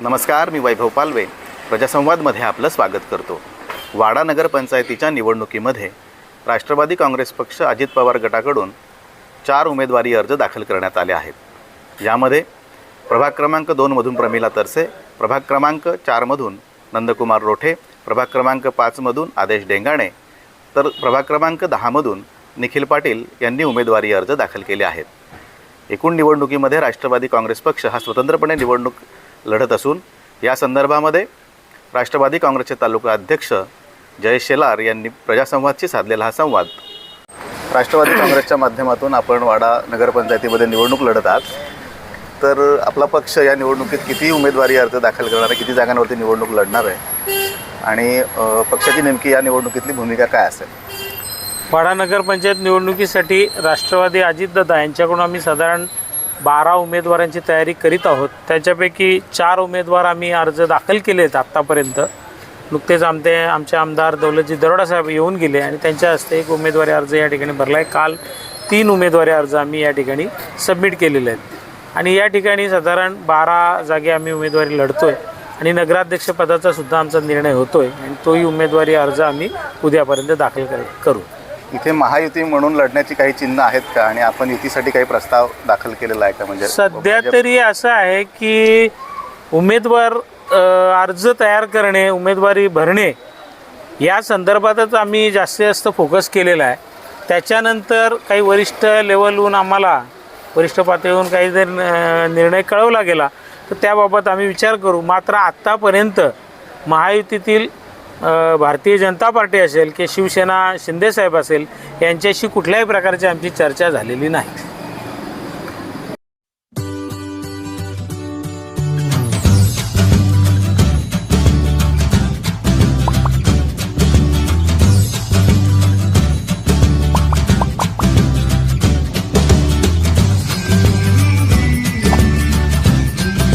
नमस्कार मी वैभव पालवे. प्रजासंवादमध्ये आपलं स्वागत करतो. वाडा नगरपंचायतीच्या निवडणुकीमध्ये राष्ट्रवादी काँग्रेस पक्ष अजित पवार गटाकडून चार उमेदवारी अर्ज दाखल करण्यात आले आहेत. यामध्ये प्रभाग क्रमांक दोनमधून प्रमिला तरसे प्रभाग क्रमांक चारमधून नंदकुमार रोठे प्रभाग क्रमांक पाचमधून आदेश डेंगाणे तर प्रभाग क्रमांक दहामधून निखिल पाटील यांनी उमेदवारी अर्ज दाखल केले आहेत. एकूण निवडणुकीमध्ये राष्ट्रवादी काँग्रेस पक्ष हा स्वतंत्रपणे निवडणूक लढत असून या संदर्भामध्ये राष्ट्रवादी काँग्रेसचे तालुका अध्यक्ष जय शेलार यांनी प्रजासंवादशी साधलेला हा संवाद. राष्ट्रवादी काँग्रेसच्या माध्यमातून आपण वाडा नगरपंचायतीमध्ये निवडणूक लढत आहात. तर आपला पक्ष या निवडणुकीत किती उमेदवारी अर्ज दाखल करणार आहे किती जागांवरती निवडणूक लढणार आहे? आणि पक्षाची नेमकी या निवडणुकीतली भूमिका काय असेल? वाडा नगरपंचायत निवडणुकीसाठी राष्ट्रवादी अजितदादा यांच्याकडून आम्ही साधारण बारा उमेदवारांची तयारी करीत आहोत. त्याच्यापैकी चार उमेदवार आम्ही अर्ज दाखल केले आहेत आत्तापर्यंत. नुकतेच आमचे आमचे आमदार दौलतजी दरोडा साहेब येऊन गेले आणि त्यांच्या हस्ते एक उमेदवारी अर्ज या ठिकाणी भरला आहे काल तीन उमेदवारी अर्ज आम्ही या ठिकाणी सबमिट केलेले आहेत. आणि या ठिकाणी साधारण बारा जागे आम्ही उमेदवारी लढतो आहे आणि नगराध्यक्षपदाचा सुद्धा आमचा निर्णय होतो आहे आणि तोही उमेदवारी अर्ज आम्ही उद्यापर्यंत दाखल कर करू. इथे महायुती म्हणून लढण्याची काही चिन्ह आहेत का? आणि आपण युतीसाठी काही प्रस्ताव दाखल केलेला आहे का? म्हणजे सध्या म्हणजे तरी असं आहे की उमेदवार अर्ज तयार करणे उमेदवारी भरणे या संदर्भातच आम्ही जास्तीत जास्त फोकस केलेला आहे. त्याच्यानंतर काही वरिष्ठ लेवलहून आम्हाला वरिष्ठ पातळीहून काही जर निर्णय कळवला गेला तर त्याबाबत आम्ही विचार करू. मात्र आत्तापर्यंत महायुतीतील भारतीय जनता पार्टी असेल की शिवसेना शिंदेसाहेब असेल यांच्याशी कुठल्याही प्रकारची आमची चर्चा झालेली नाही.